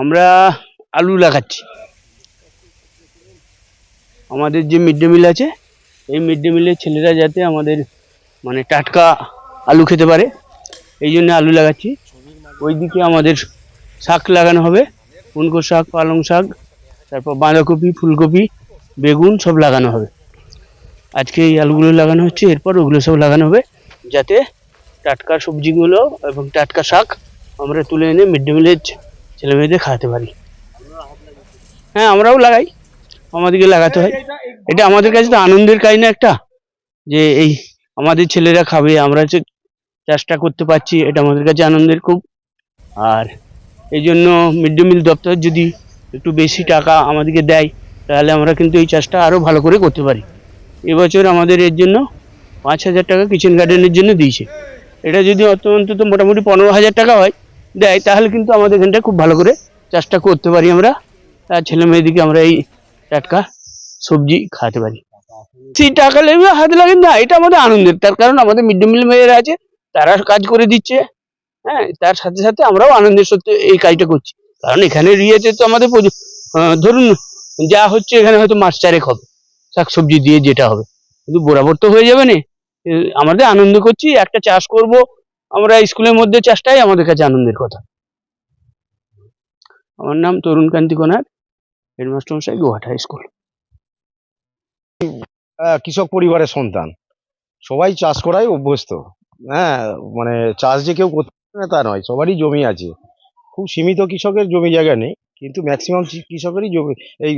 আমরা আলু লাগাচ্ছি। আমাদের যে মিড ডে মিল আছে, এই মিড ডে মিলের ছেলেরা যাতে আমাদের মানে টাটকা আলু খেতে পারে, এই জন্য আলু লাগাচ্ছি। ওইদিকে আমাদের শাক লাগানো হবে কুনকো শাক, পালং শাক, তারপর বাঁধাকপি, ফুলকপি, বেগুন সব লাগানো হবে। আজকে এই আলুগুলো লাগানো হচ্ছে, এরপর ওগুলো সব লাগানো হবে, যাতে টাটকা সবজিগুলো এবং টাটকা শাক আমরা তুলে এনে মিড ডে মিলের ছেলে মেয়েদের খাওয়াতে পারি। হ্যাঁ আমরাও লাগাই। আমাদেরকে লাগাতে হয়। এটা আমাদের কাছে তো আনন্দের কাজ না একটা। যে এই আমাদের ছেলেরা খাবে, আমরা যে চাষটা করতে পারছি, এটা আমাদের কাছে আনন্দের খুব। আর এই জন্য মিড ডে মিল দপ্তর যদি একটু বেশি টাকা আমাদেরকে দেয়, তাহলে আমরা কিন্তু এই চাষটা আরও ভালো করে করতে পারি। এবছর আমাদের এর জন্য পাঁচ হাজার টাকা কিচেন গার্ডেনের জন্য দিয়েছে। এটা যদি অত অন্তত মোটামুটি পনেরো হাজার টাকা হয় দেয়, তাহলে কিন্তু আমাদের এখানটা খুব ভালো করে চাষটা করতে পারি আমরা। আর ছেলে মেয়েদেরকে আমরা এই টাটকা সবজি খাওয়াতে পারি। সেই টাকা লেগে হাতে লাগে না, এটা আমাদের আনন্দের। তার কারণ আমাদের মিড ডে মিল মেয়েরা আছে, তারা কাজ করে দিচ্ছে। হ্যাঁ তার সাথে সাথে আমরাও আনন্দের সত্যি এই কাজটা করছি। কারণ এখানে রিয়েতে তো আমাদের ধরুন যা হচ্ছে এখানে হয়তো মাস চারেক হবে, শাকসবজি দিয়ে যেটা হবে। কিন্তু বরাবর তো হয়ে যাবে না। আমাদের আনন্দ করছি, একটা চাষ করব আমরা স্কুলের মধ্যে চাষটাই আমাদের কাছে আনন্দের কথা। আমার নাম তরুণ কান্তি কোনার হেডমাস্টার মশাই গোহাটা স্কুল। আহ, কৃষক পরিবারের সন্তান। সবাই চাষ করাই অভ্যস্ত। হ্যাঁ মানে চাষ যে কেউ করতে না তা নয় সবারই জমি আছে। খুব সীমিত কৃষকের জমি জায়গা নেই কিন্তু ম্যাক্সিমাম কৃষকেরই জমি এই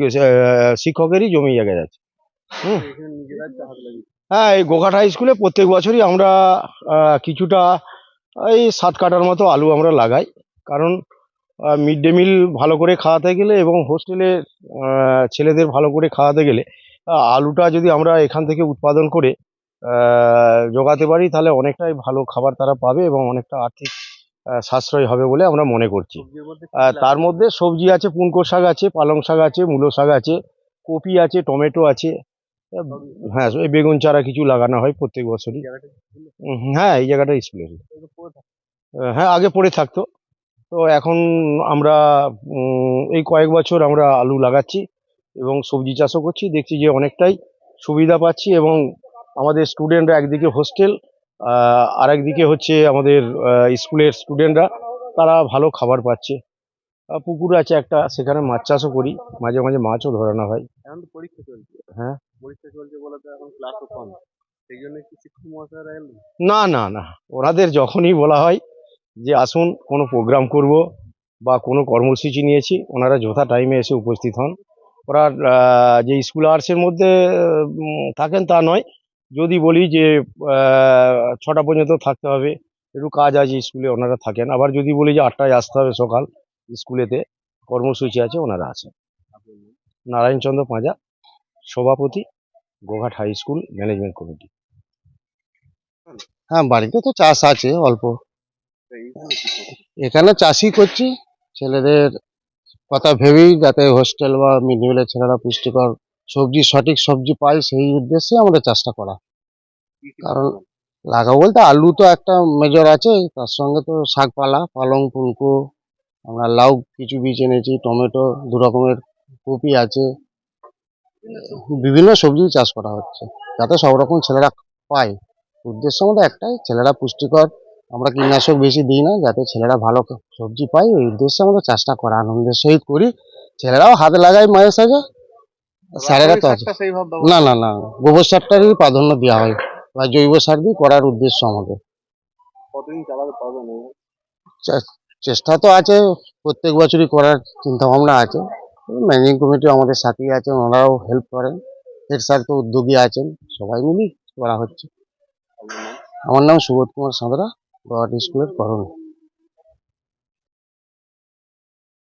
শিক্ষকেরই জমি জায়গা আছে। হুম। হ্যাঁ এই গোঘাট হাই স্কুলে প্রত্যেক বছরই আমরা কিছুটা এই সাত কাটার মতো আলু আমরা লাগাই। কারণ মিড ডে মিল ভালো করে খাওয়াতে গেলে এবং হোস্টেলে ছেলেদের ভালো করে খাওয়াতে গেলে আলুটা যদি আমরা এখান থেকে উৎপাদন করে জোগাতে পারি তাহলে অনেকটাই ভালো খাবার তারা পাবে এবং অনেকটা আর্থিক সাশ্রয় হবে বলে আমরা মনে করছি। তার মধ্যে সবজি আছে পুনকো শাক আছে পালং শাক আছে মূলো শাক আছে কপি আছে টমেটো আছে হ্যাঁ এই বেগুন চারা কিছু লাগানো হয় প্রত্যেক বছরই। হ্যাঁ এই জায়গাটা স্কুলের হ্যাঁ আগে পড়ে থাকতো। তো এখন আমরা এই কয়েক বছর আমরা আলু লাগাচ্ছি এবং সবজি চাষও করছি। দেখছি যে অনেকটাই সুবিধা পাচ্ছি এবং আমাদের স্টুডেন্টরা একদিকে হোস্টেল আর একদিকে হচ্ছে আমাদের স্কুলের স্টুডেন্টরা তারা ভালো খাবার পাচ্ছে। পুকুর আছে একটা সেখানে মাছ চাষও করি। মাঝে মাঝে মাছও ধরানো হয়। হ্যাঁ। পরীক্ষা চলছে বলে তো এখন ক্লাসও কম। সেই জন্য কি শিক্ষক মহাশয়রা এলেন না না না। ওনাদের যখনই বলা হয় যে আসুন কোনো প্রোগ্রাম করব বা কোনো কর্মসূচি নিয়েছি ওনারা যথা টাইমে এসে উপস্থিত হন। ওরা যে স্কুল আর্টসের মধ্যে থাকেন তা নয়। যদি বলি যে ছটা পর্যন্ত থাকতে হবে একটু কাজ আছে স্কুলে ওনারা থাকেন। আবার যদি বলি যে আটটায় আসতে হবে সকাল স্কুলেতে কর্মসূচি আছে ওনারা আছেন নারায়ণচন্দ্র পাঁজা সভাপতি। Goghat high school management committee হ্যাঁ বাড়িতে তো চাষ আছে অল্প? এখানে চাষই করছি ছেলেদের কথা ভেবেই যাতে হোস্টেল বা মিড ডে ছেলেরা পুষ্টিকর সবজি সঠিক সবজি পায় সেই উদ্দেশ্যে আমাদের চাষটা করা। কারণ লাগাবো বলতে আলু তো একটা মেজর আছে তার সঙ্গে তো শাকপালা পালং পুনকো আমরা লাউ কিছু বীজ এনেছি টমেটো দু রকমের কপি আছে। বিভিন্ন সবজি চাষ করা হচ্ছে। যাতে সব রকম ছেলেরা পায়। উদ্দেশ্য আমাদের একটাই ছেলেরা পুষ্টিকর আমরা কীটনাশক বেশি দিই না যাতে ছেলেরা ভালো সবজি পায়। এই উদ্দেশ্যে আমাদের চাষটা করা আনন্দের সহিত করি। ছেলেরাও হাতে লাগায় মাঝে সাঝে স্যারেরা তো আছে। না না না গোবর সারটারই প্রাধান্য দেওয়া হয়। বা জৈব সার দিয়ে করার উদ্দেশ্য আমাদের? চেষ্টা তো আছে প্রত্যেক বছরই করার চিন্তা ভাবনা আছে। ম্যানেজিং কমিটি আমাদের সাথেই আছে ওনারাও হেল্প করেন। হেড স্যার তো উদ্যোগী আছেন সবাই মিলেই করা হচ্ছে। আমার নাম সুবোধ কুমার সাঁতরা গৌহাটি স্কুলের করণ